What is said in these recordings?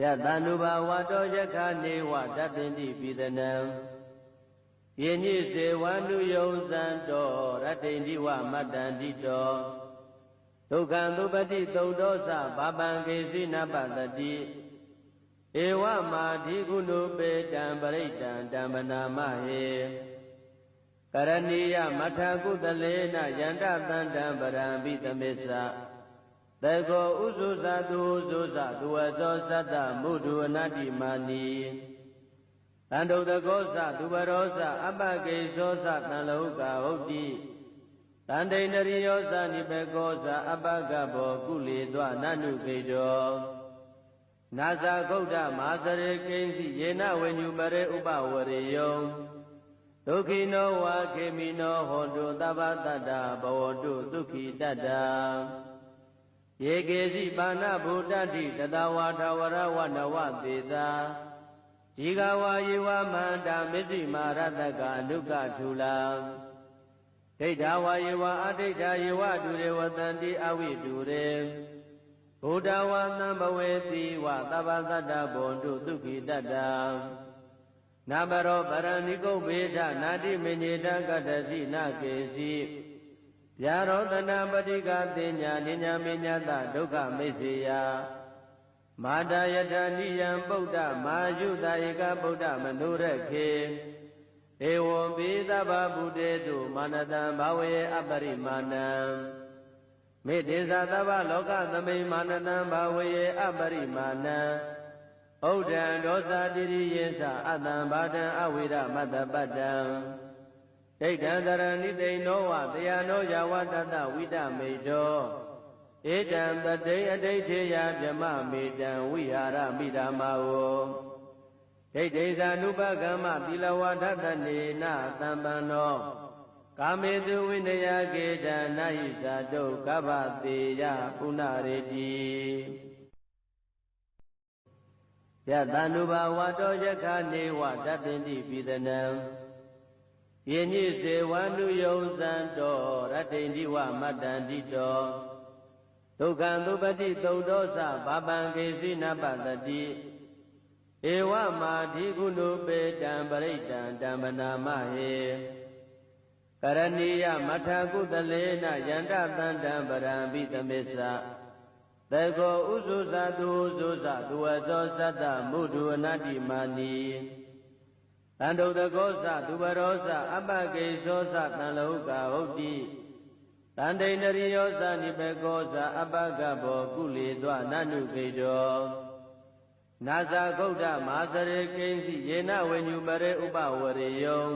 ယတန္တုဘာဝတောယခနေဝတတ္တင်တိပိသနံယင်ညိစေဝန္တုယုံစံတောရတ္တိန္တိဝမတ္တန္တိတောဒုက္ခံသုပတိသုတ်တောသဘာပံကေစီနပတတိဧဝမာဓိကုဏုပေတံပရိတံတမ္ပနာမဟေကရဏီယမထာကုတလေနယန္တတန္တံပရံပိသမေသ သေကောဥဇုဇတုဥဇုဇသူဝသောသတ္တမုဒုအနတ္တိမာနီတန္တုတကောသသူဘရောသအပကေသောသတန်လောကဟုတ်တိတန္တိန္ဒရိယောသနိဘေကောသအပကဘောကုလေသောနနုကေတောနာဇာဂௌဒမာသရေကိဉ္စီယေနဝိညုပရေဥပဝရေယောဒုက္ခိနောဝါခေမိနောဟောတုသဗ္ဗတတ္တဘဝတုဒုက္ခိတတ္တ ယေကေစီပါဏဗုဒ္ဓတိတတဝါထဝရဝနဝသေတာဒီဃဝါယေဝမန္တာမစ္စည်းမာရတကအနုကထူလာဒိဋ္ဌဝါယေဝအဋိဋ္ဌယေဝဒုရေဝတန္တိအဝိဒုရေဘုဒ္ဓဝါသံဘဝေတိဝသဗ္ဗသတ္တဘွန်တုဒုက္ခိတတ္တနာဘရောပရဏိကုဗေဒနာတိမညေတကတ္တစီနာကေစီ ဗျာရောတနာပတိကတင်ညာနိညာမညတဒုက္ခမိစ္ဆေယမာတာယတနိယံပုဒ္ဓမာယုတာဧကဗုဒ္ဓမနုရခေဧဝံပိသဗ္ဗဗုတေတုမာနတံဘာဝေအပရိမာဏံမေတ္တေသသဗ္ဗလောကသမိမာနတံဘာဝေအပရိမာဏံဩဒံဒောသတိရိယေသအတံဘာဒံအဝိရမတ္တပတ္တံ ဒိဋ္ဌံတရဏိတိန်နောဝတရားနောယဝတတဝိတမေတောဧတံတတိအဋိဋ္ဌေယဗြမမေတံဝိဟာရမိဓမ္မာဝဒိဋ္ဌိဇာနုပကမ္မသီလဝါဒတနေနသံပန္နောကာမေတုဝိနယကေတနာဟိဇာတုကဗ္ဗတေယပုဏ္ဏရေတိယတန္တုဘာဝတောယခနေဝတတ္တင်တိပိသနံ ယင်ညိစေဝန္တုယုံစံတောရတ္တိန္တိဝမတ္တန္တိတောဒုက္ခံသုပတိသုတ်တောသဘာပံကေစီနပတတိဧဝမာဓိကုဏုပေတံပရိတံတမ္ပနာမဟေကရဏီယမထာကုတလေနယန္တတန္တံပရံပိသမေသသေကောဥဇုဇသူဥဇုဇသူဝသောသတ္တမုဒုအနတ္တိမာနီ တန္တုတကောသသူဘရောသအပကေသောသတန်လောကဟုတ်တိတန္တိန္ဒရိယောသနိဘေကောသအပကဘောကုလေသောနနုကေတောနာဇာဂௌဒမာသရေကိဉ္စီယေနဝိညုပရေဥပဝရေယော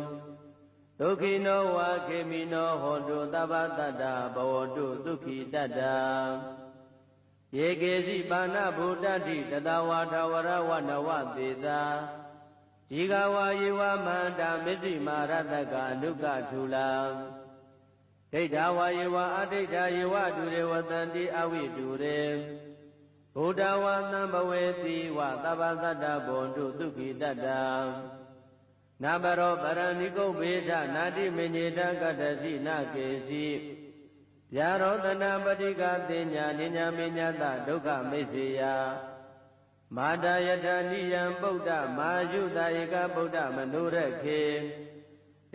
ဒုက္ခိနောဝါခေမိနောဟောတုသဗ္ဗတတ္တဘဝတုဒုက္ခိတတ္တယေကေစီပါဏဗုဒ္ဓတိတတဝါထဝရဝနဝသေတာ ဒီဃဝါယေဝမန္တာမစ္စည်းမာရတကအနုကထူလာဒိဋ္ဌဝါယေဝအဋိဋ္ဌယေဝဒုရေဝတန္တိအဝိဒုရေဘုဒ္ဓဝါသံဘဝေတိဝသဗ္ဗသတ္တဘွန်တုဒုက္ခိတတ္တနာဘရောပရဏိကုဗေဒနာတိမညေတကတ္တစီနာကေစီဗျာရောတနာပတိကတင်ညာနိညာမညတဒုက္ခမိစ္ဆေယ မာတာယတနိယံပုဒ္ဓမာယုတာဧကဗုဒ္ဓမနုရခေ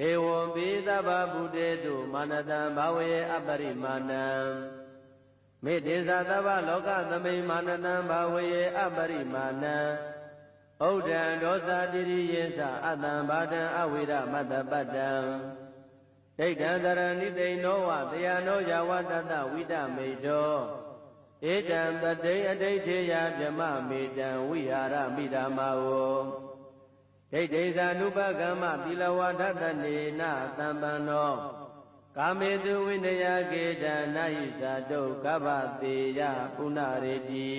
ဧဝံပိသဗ္ဗဗုတေတုမာနတံဘာဝေအပရိမာဏံမေတ္တေသသဗ္ဗလောကသမိမာနတံဘာဝေအပရိမာဏံဩဒံဒောသတိရိယေသအတံဘာဒံအဝိရမတ္တပတ္တံဒိဋ္ဌံတရဏိတိန်နောဝတရားနောယဝတတဝိတမေတော ဧတံတတိအဋိဋ္ဌေယဗြမမေတံဝိဟာရမိဓမ္မာဝဒိဋ္ဌိဇာနုပကမ္မသီလဝါဒတနေနသံပန္နောကာမေတုဝိနယကေတနာဟိဇာတုကဗ္ဗတေယပုဏ္ဏရေတိ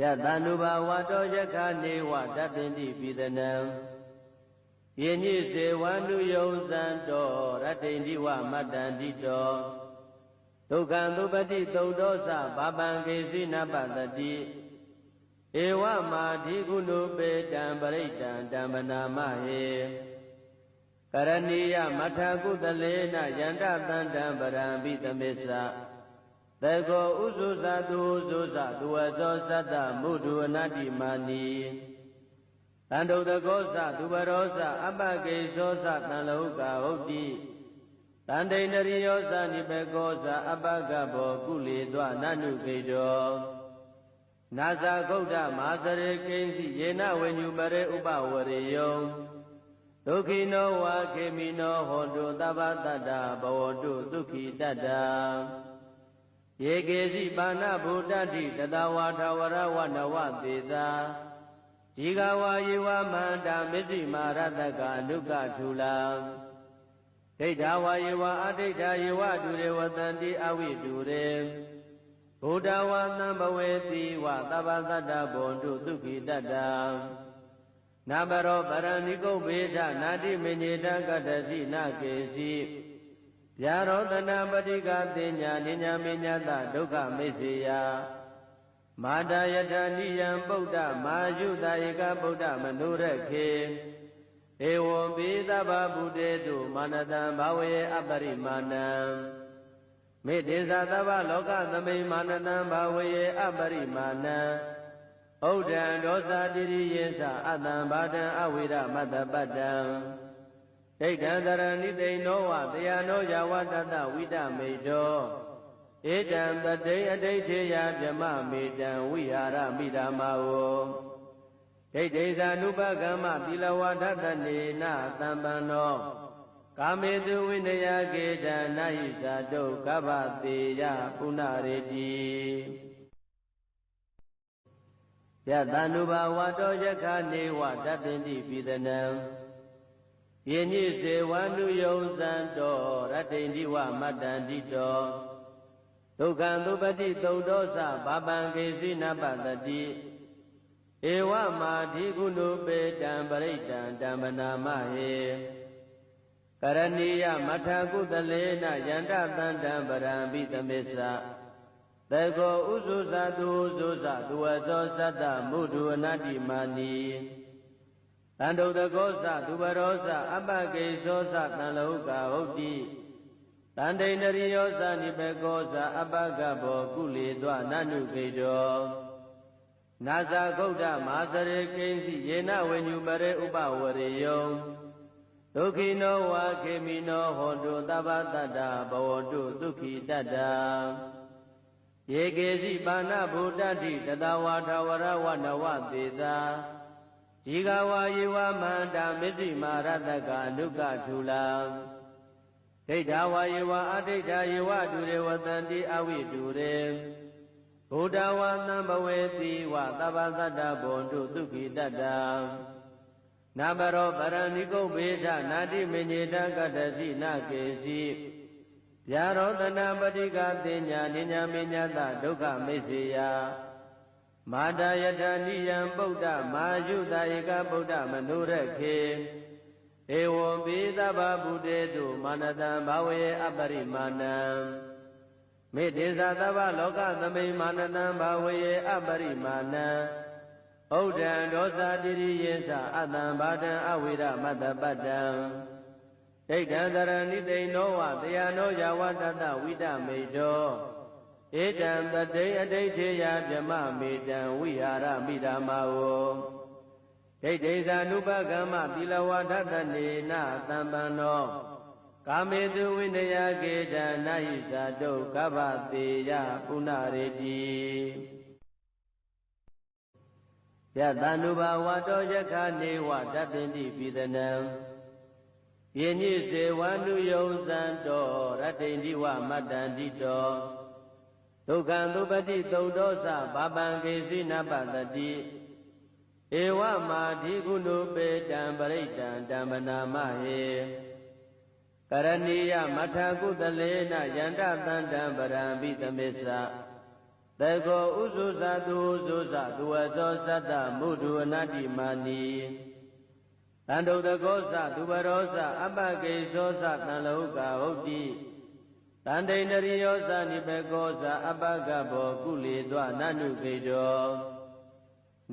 ယတန္တုဘာဝတောယခနေဝတတ္တင်တိပိသနံယင်ညိစေဝန္တုယုံစံတောရတ္တိန္တိဝမတ္တန္တိတော ဒုက္ခံသုပတိသုတ်တောသဘာပံကေစီနပတတိဧဝမာဓိကုဏုပေတံပရိတံတမ္ပနာမဟေကရဏီယမထာကုတလေနယန္တတန္တံပရံပိသမေသသသေကောဥစုသသူဥစုသသူဝသောသတ္တမုဒုအနတ္တိမာနီတန္တုတကောသသူဘရောသအပကေသောသတံလောကဟုတ်တိ တန္တိန္ဒရိယောသနိဘေကောသအပကဘောကုလေသောနနုကေတောနာဇာဂௌဒမာသရေကိဉ္စီယေနဝိညုပရေဥပဝရေယောဒုက္ခိနောဝါခေမိနောဟောတုသဗ္ဗတတ္တဘဝတုဒုက္ခိတတ္တယေကေစီပါဏဗုဒ္ဓတိတတဝါထဝရဝနဝသေသာဒီဃဝါယေဝမန္တာမစ္စည်းမာရတကအနုကထူလာ ဒိဋ္ဌဝါယေဝအဒိဋ္ဌယေဝဒုရေဝတန္တိအဝိဒုရေဘုဒ္ဓဝါသံဘဝေတိဝသဗ္ဗသတ္တဘွန်တုဒုက္ခိတတ္တနာဘရောပရဏိကုဗေဒနာတိမညေတကတ္တစီနာကေစီဗျာရောတနာပတိကတိညာနိညာမေညာတဒုက္ခမေစေယမာတာယတနိယံပုဒ္ဓမာယုတဧကဗုဒ္ဓမနုရခေ ဧဝံပိသဗ္ဗဗုတေတုမာနတံဘာဝေအပရိမာဏံမေတ္တေသသဗ္ဗလောကသမိမာနတံဘာဝေအပရိမာဏံဩဒံဒောသတိရိယေသအတံဘာတံအဝိရမတ္တပတ္တံဒိဋ္ဌံတရဏိသိနောဝတယနောယဝတတဝိတမေတောဧတံပတိအဋိဋ္ဌေယဗြမမေတံဝိဟာရမိဓမ္မာဝ ဒိဋ္ဌိဇာနုပကမ္မသီလဝါဒတနေနသံပန္နောကာမေတုဝိနယကေတနာယိဇာတုကဗ္ဗတေယပုဏ္ဏရေတိယတန္တုဘာဝတောယခနေဝတပ္ပင်တိပိဒနံယေညိစေဝန္တုယုံဇံတောရတ္တိန္ဒီဝမတ္တန္တိတောဒုက္ခံသုပတိသုတ်တောသဘာပံကေစီနပတတိ ဧဝမာဓိကုဏုပေတံပရိတံဓမ္မနာမဟေကရဏီယမထာကုတလေနယန္တတန္တံပရံပိသမေသသေကောဥစုသသူဥစုသသူဝသောသတ္တမုဒုအနတ္တိမာနီတန္တုတကောသသူဘရောသအပကေသောသတံလောကဟုတ်တိတန္တိန္ဒရိယောသနိဘေကောသအပကဘောကုလေသောနနုကေတော နာဇာဂௌဒမာသရေကိဉ္စီယေနဝိညုပရေဥပဝရေယောဒုက္ခိနောဝါခေမိနောဟောတုသဗ္ဗတတ္တဘဝတုဒုက္ခိတတ္တယေကေစီပါဏဗုဒ္ဓတိတတဝါထဝရဝနဝသေသာဒီဃဝါယေဝမန္တာမစ္စည်းမာရတကအနုကထူလာဒိဋ္ဌဝါယေဝအဒိဋ္ဌယေဝဒုရေဝတန္တိအဝိဒုရေ ဘုဒ္ဓဝါသံဘဝေတိဝသဗ္ဗသတ္တဘွန်တုဒုက္ခိတတ္တနာဘရောပရဏိကုဗေဒနာတိမညေတကတ္တစီနာကေစီဗျာရောတနာပတိကတိညာနိညာမေညာတဒုက္ခမေစေယမာတာယတနိယံပုဒ္ဓမာယုတဧကဗုဒ္ဓမနုရခေဧဝံပိသဗ္ဗဗုတေတုမာနတံဘာဝေအပရိမာဏံ မေတ္တေသသဗ္ဗလောကသမိမာနတံဘာဝေအပရိမာဏံဩဒံဒောသတိရိယေသအတံဘာတံအဝိရမတ္တပတ္တံဒိဋ္ဌံတရဏိသိနောဝတယနောယဝတတဝိတမေတောဧတံပတိအဋိဋ္ဌေယဗြမမေတံဝိဟာရမိဓမ္မာဝဒိဋ္ဌိဇာနုပကမ္မသီလဝါဒတနေနသံပန္နော ကာမေတုဝိနယကေတနာယိဇာတုကဗ္ဗတေယပုဏ္ဏရေတိယတန္တုဘာဝတောယခနေဝတပ္ပင်တိပိဒနံယေညိစေဝန္တုယုံဇံတောရတ္တိန္ဒီဝမတ္တန္တိတောဒုက္ခံသုပတိသုတ်တောသဘာပံကေစီနပတတိဧဝမာဓိကုဏုပေတံပရိတံဓမ္မနာမဟေက ရဏီယမထာကုတလေနယန္တတန္တံပရံပိသမေသသေကောဥစုသသူဥစုသသူဝသောသတ္တမုဒုအနတ္တိမာနီတန္တုတကောသသူဘရောသအပကေသောသတံလောကဟုတ်တိတန္တိန္ဒရိယောသနိဘေကောသအပကဘောကုလေသောနနုကေတော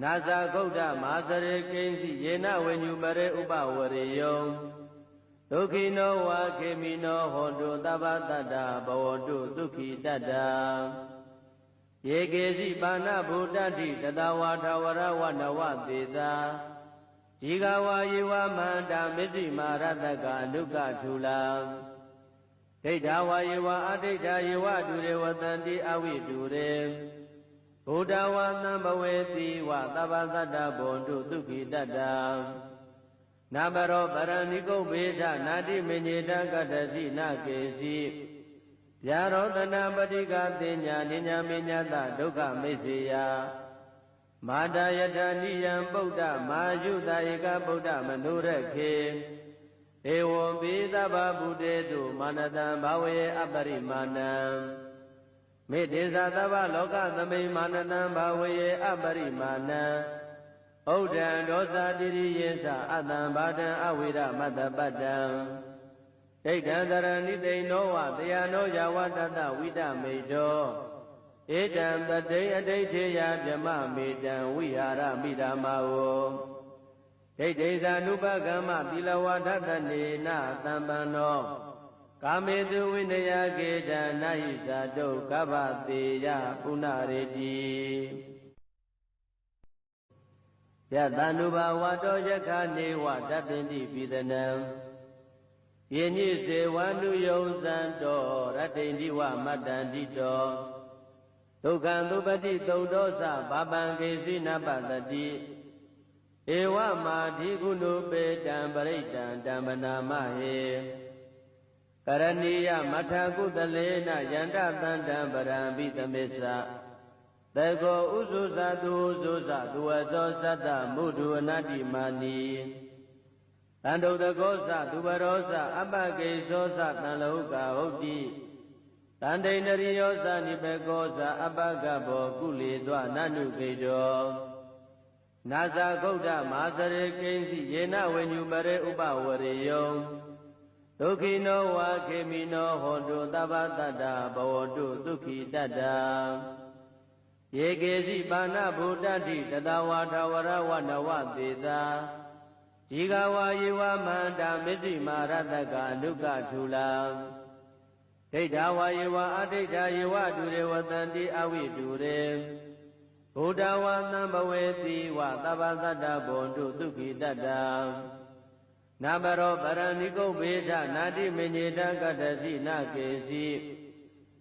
နာဇာဂௌဒမာသရေကိဉ္စီယေနဝိညုပရေဥပဝရေယော ဒုက္ခိနောဝါခေမိနောဟောတုသဗ္ဗတတ္တဘဝတုဒုက္ခိတတ္တယေကေစီပါဏဗုဒ္ဓတိတတဝါထဝရဝနဝသေသာဒီဃဝါယေဝမန္တာမစ္စည်းမာရတကအနုကထူလာဒိဋ္ဌဝါယေဝအဒိဋ္ဌယေဝဒုရေဝတံတိအဝိဒုရေဘုဒ္ဓဝါသံဘဝေတိဝသဗ္ဗသတ္တဘွန်တုဒုက္ခိတတ္တ နာဘရောပရဏိကုဗေဒနာတိမညေတကတ္တစီနကေစီဗျာရောတနာပတိကတင်ညာနိညာမညတဒုက္ခမိစေယမာတာယတနိယံပုဒ္ဓမာယုတာဧကဗုဒ္ဓမနုရခေဧဝံပိသဗ္ဗဗုတေတုမာနတံဘာဝေအပရိမာဏံမေတ္တေသသဗ္ဗလောကသမိမာနတံဘာဝေအပရိမာဏံ ဩဒံဒောသတိရိယေသအတံဘာတံအဝိရမတ္တပတ္တံဒိဋ္ဌံတရဏိတိန်နောဝတယနောယဝတတဝိတမေတောဧတံတတိအဋိဋ္ဌေယဗြမမေတံဝိဟာရမိဓမ္မာဝဒိဋ္ဌိဇာနုပကမ္မသီလဝဒတနေနသံပန္နောကာမေတုဝိနယကေတနာဟိဇာတုကဗ္ဗတေယပုဏ္ဏရေတိ ယတန္တုဘာဝတောယခနေဝတပ္ပင်တိပိသနံယေညိစေဝန္တုယုံဇံတောရတ္တိန္တိဝမတ္တန္တိတောဒုက္ခံသုပတိသုတ်သောသဘာပံကေစီနပတတိဧဝမာဓိကုဏုပေတံပရိတံတံပနာမဟေကရဏီယမထကုတလေနယန္တတန္တံပရံပိသမစ္ဆ သေကောဥဇုဇသူဥဇုဇသူဝသောသတ္တမုဒုအနတ္တိမာနီတန္တုတကောသသူဘရောသအပကေသောသတံလောကဟုတ်တိတန္တိန္ဒရိယောသနိပေကောသအပကဘောကုလေသောနနုကေတောနာဇာဂௌဒမာစရေကိဉ္စီယေနဝေညုပရေဥပဝရေယောဒုက္ခိနောဝါခေမိနောဟောတုသဗ္ဗတတ္တဘဝတုဒုက္ခိတတ္တ ယေကေစီပါဏဗုဒ္ဓတိတတဝါထဝရဝနဝသေသာဒီဃဝါယေဝမန္တာမစ္စည်းမာရတကအနုကထူလာဒိဋ္ဌဝါယေဝအဒိဋ္ဌယေဝဒုရေဝတံတိအဝိဒုရေဘုဒ္ဓဝါသံဘဝေတိဝသဗ္ဗသတ္တဘွန်တုဒုက္ခိတတ္တနာဘရောပရဏိကုဗေဒနာတိမညေတကတ္တစီနကေစီ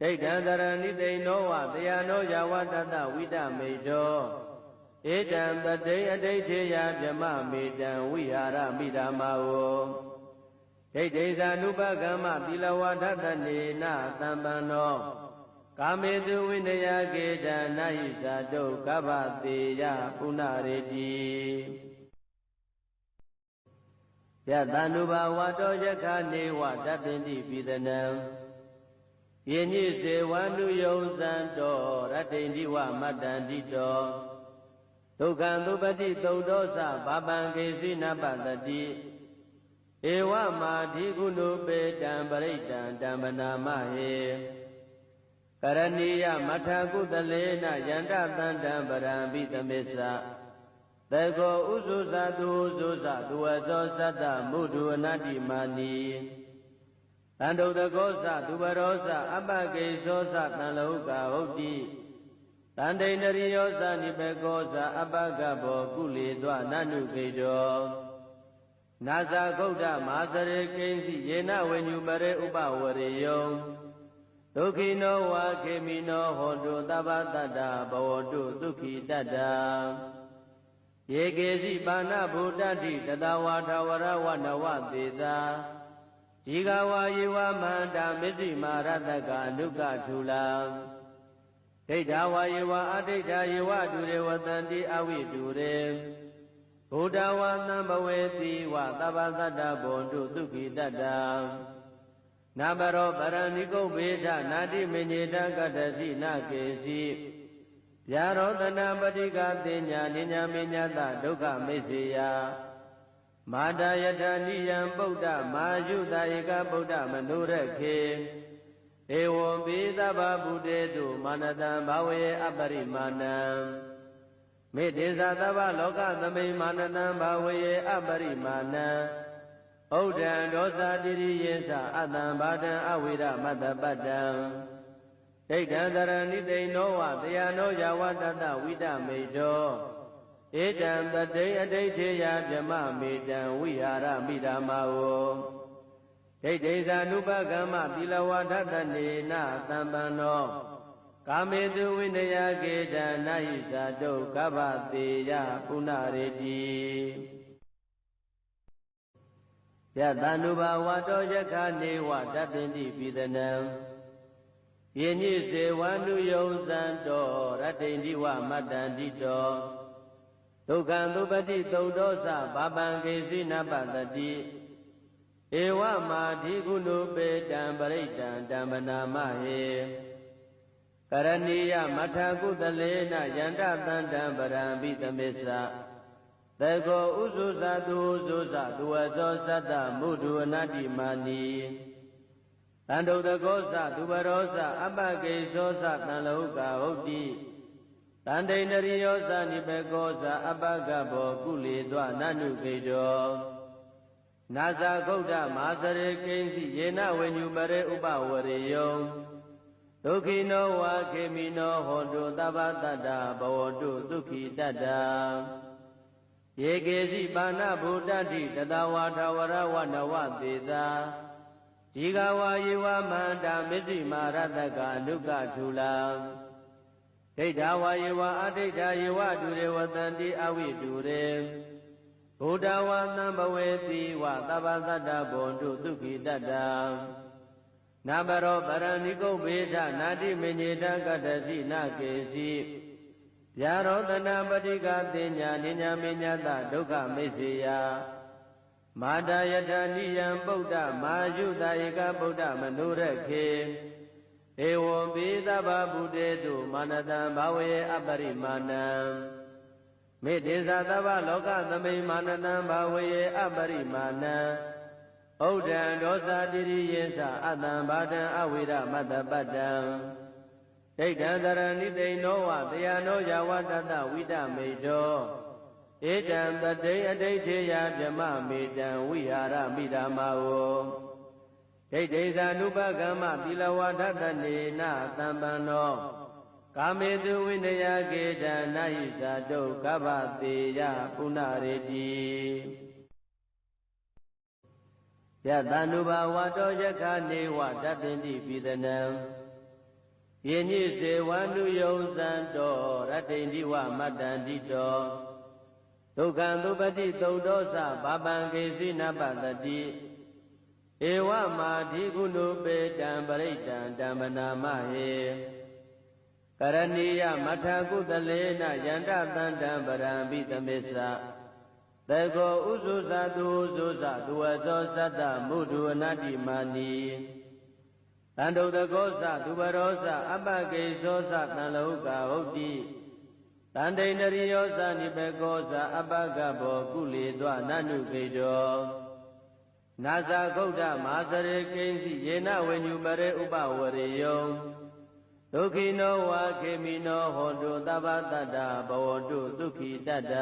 ဒိဋ္ဌံတရဏိတိန်နောဝတယနောယဝတတဝိတမေတောဧတံတတိအဋိဋ္ဌေယဗြမမေတံဝိဟာရမိဓမ္မာဝဒိဋ္ဌိဇာနုပကမ္မသီလဝဒတနေနသံပန္နောကာမေတုဝိနယကေတနာဟိဇာတုကဗ္ဗတေယပုဏ္ဏရေတိယတန္တုဘာဝတောယခနေဝတပ္ပင်တိပိသနံ ယေညိစေဝန္တုယုံဇံတောရတ္တိန္တိဝမတ္တန္တိတောဒုက္ခံသုပတိသုတ်သောသဘာပံကေစီနပတတိဧဝမာဓိကုဏုပေတံပရိတံတံမနာမဟေကရဏီယမထကုတလေနယန္တတန္တံပရံပိသမစ္ဆသေကောဥဇုဇသူဥဇုဇသူဝသောသတ္တမုဒုအနတ္တိမာနီ တန္တုတကောသသူဘရောသအပကေသောသတံလောကဟုတ်တိတန္တိန္ဒရိယောသနိပေကောသအပကဘောကုလေသောနနုကေတောနာဇာဂௌဒမာစရေကိဉ္စီယေနဝေညုပရေဥပဝရေယောဒုက္ခိနောဝါခေမိနောဟောတုသဗ္ဗတတ္တဘဝတုဒုက္ခိတတ္တယေကေစီပါဏဗုဒ္ဓတိတတဝါထဝရဝနဝသေသာ ဒီဃဝါယေဝမန္တာမစ္စည်းမာရတကအနုကထူလာဒိဋ္ဌဝါယေဝအဒိဋ္ဌယေဝဒုရေဝတံတိအဝိဒုရေဘုဒ္ဓဝါသံဘဝေတိဝသဗ္ဗသတ္တဘွန်တုဒုက္ခိတတ္တနာဘရောပရဏိကုတ်ဘေဒနာတိမညေတကတ္တစီနာကေစီဗျာရောတနာပတိကတင်ညာနိညာမညတဒုက္ခမိစ္ဆေယ မာတာယထာနိယံဗုဒ္ဓမာယုတာဧကဗုဒ္ဓမနုရခေဧဝံပိသဗ္ဗဗုတေတုမာနတံဘာဝေအပရိမာဏံမေတ္တေသသဗ္ဗလောကသမိမာနတံဘာဝေအပရိမာဏံဩဒံဒောသတိရိယေသအတံဘာဒံအဝိရမတ္တပတ္တံဒိဋ္ဌံတရဏိတိန်နောဝတရားနောယဝတတဝိတမေတော ဧတံတတိအဋိဋ္ဌေယဗြမမေတံဝိဟာရမိဓမ္မာဝဒိဋ္ဌိဇာနုပကမ္မသီလဝါဒတနေနသံပန္နောကာမေတုဝိနယကေတံနာဟိဇာတုကဗ္ဗတေယပုဏ္ဏရေတိယတန္တုဘာဝတောယခနေဝတတ္တိပိသနံယင်းညိစေဝန္တုယုံစံတော်ရတ္တိန္ဒီဝမတ္တန္တိတော် ဒုက္ခံသုပတိသုတ်တော်စဘာပံကေစီနပတတိဧဝမာဓိကုဏုပေတံပရိတံဓမ္မနာမဟေကရဏီယမထကုတလေနယန္တတန္တံပရံပိသမစ္ဆသေကောဥဇုဇတုဥဇုဇသူဝဇောသတ္တမုဒုအနတ္တိမာနီတန္တုတကောသသူဘရောသအပကေဇောသတန်လောကဟုတ်တိ တန္တိန္ဒရိယောသနိဘေကောသအပကဘောကုလေသောနနုကေတောနာဇာဂௌဒမာသရေကိဉ္စီယေနဝေညုပရေဥပဝရေယောဒုက္ခိနောဝါခေမိနောဟောတုသဗ္ဗတတ္တဘဝတုဒုက္ခိတတ္တယေကေစီပါဏဗုဒ္ဓတိတတဝါထဝရဝနဝသေသာဒီဃဝါယေဝမန္တာမစ္စည်းမာရတကအနုကထူလာ ဒိဋ္ဌဝါယေဝအဋိဋ္ဌယေဝတူရေဝတန္တိအဝိတူရေဘုဒ္ဓဝါသံဘဝေတိဝသဗ္ဗသတ္တဘွန်တုဒုက္ခိတတ္တနာဘရောပရဏိကုတ်ဘေဒနာတိမညေတကတ္တစီနာကေစီဗျာရောတနာပတိကတင်ညာနိညာမညတဒုက္ခမိစ္ဆေယမာတာယထာနိယံဗုဒ္ဓမာယုတာဧကဗုဒ္ဓမနုရခေ ဧဝံပိသဗ္ဗဗုတေတုမာနတံဘာဝေအပရိမာဏံမေတ္တေသသဗ္ဗလောကသမိမာနတံဘာဝေအပရိမာဏံဩဒံဒောသတိရိယေသအတံဘာဒံအဝိရမတ္တပတ္တံဒိဋ္ဌံတရဏိတိန်နောဝတရားနောယဝတတဝိတမေတောဧတံတတိအဋိဋ္ဌေယဗြမမေတံဝိဟာရမိဓမ္မာဝ ဒိဋ္ဌိဇာနုပကမ္မသီလဝါဒတနေနသံပန္နောကာမေတုဝိနယကေတံနာဟိဇာတုကဗ္ဗတေယပုဏ္ဏရေတိယတန္တုဘာဝတောယခနေဝတတ္တိပိသနံယင်းညိစေဝန္တုယုံစံတော်ရတ္တိန္ဒီဝမတ္တန္တိတော်ဒုက္ခံသုပတိသုတ်တော်စဘာပံကေစီနပတတိ ဧဝမာဓိကုဏုပေတံပရိတံဓမ္မနာမဟေကရဏီယမထကုတလေနယန္တတန္တံပရံပိသမစ္ဆသေကောဥဇုဇတုဥဇုဇသူဝဇောသတ္တမုဒုအနတ္တိမာနီတန္တုတကောသသူဘရောသအပကေဇောသတန်လောကဟုတ်တိတန္တိန္ဒရိယောသနိဘေကောသအပကဘောကုလေသောနနုကေတော နာဇာဂௌဒမာသရေကိဉ္စီယေနဝေညုပရေဥပဝရေယောဒုက္ခိနောဝါခေမိနောဟောတုသဗ္ဗတတ္တဘဝတုဒုက္ခိတတ္တ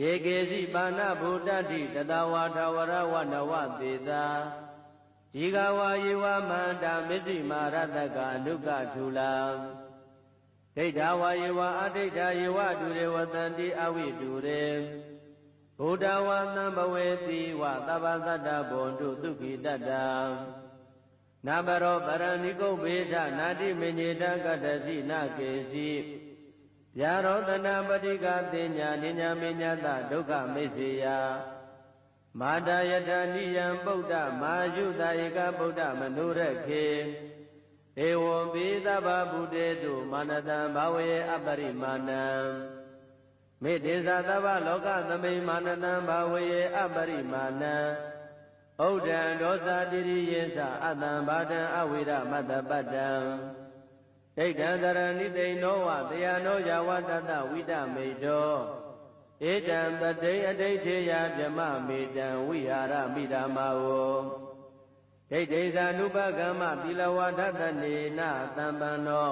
ယေကေစီပါဏဗုဒ္ဓတိတတဝါထဝရဝနဝသေသာဒီဃဝါယေဝမန္တာမစ္စည်းမာရတကအနုကထူလာဒိဋ္ဌဝါယေဝအဋိဋ္ဌယေဝတူရေဝတန္တိအဝိတူရေ ဘုဒ္ဓဝါသံဘဝေတိဝသဗ္ဗသတ္တဘွန်တုဒုက္ခိတတ္တနာဘရောပရဏိကုတ်ဘေဒနာတိမညေတကတ္တစီနာကေစီဗျာရောတနာပတိကတင်ညာနိညာမညတဒုက္ခမိစ္ဆေယမာတာယထာနိယံဗုဒ္ဓမာယုတာဧကဗုဒ္ဓမနုရခေဧဝံပိသဗ္ဗဗုတေတုမာနတံဘာဝေအပရိမာဏံ မေတ္တေသသဗ္ဗလောကသမိမာနတံဘာဝေအပရိမာဏံဥဒ္ဒံဒောသတိရိယေသအတံဘာဒံအဝိရမတ္တပတ္တံဒိဋ္ဌံတရဏိသိဏောဝတယနောယဝတတဝိတမေတောဧတံပတိအဋိဋ္ဌေယဗြမမေတံဝိဟာရမိဓမ္မာဝဒိဋ္ဌိသာနုပကမ္မသီလဝါဒတနေနသံပန္နော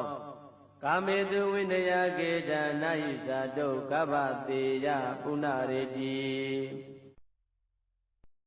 ကာမေတုဝိနယကေတနာဟိသာတုကဗ္ဗတေယပုဏ္ဏရေတိ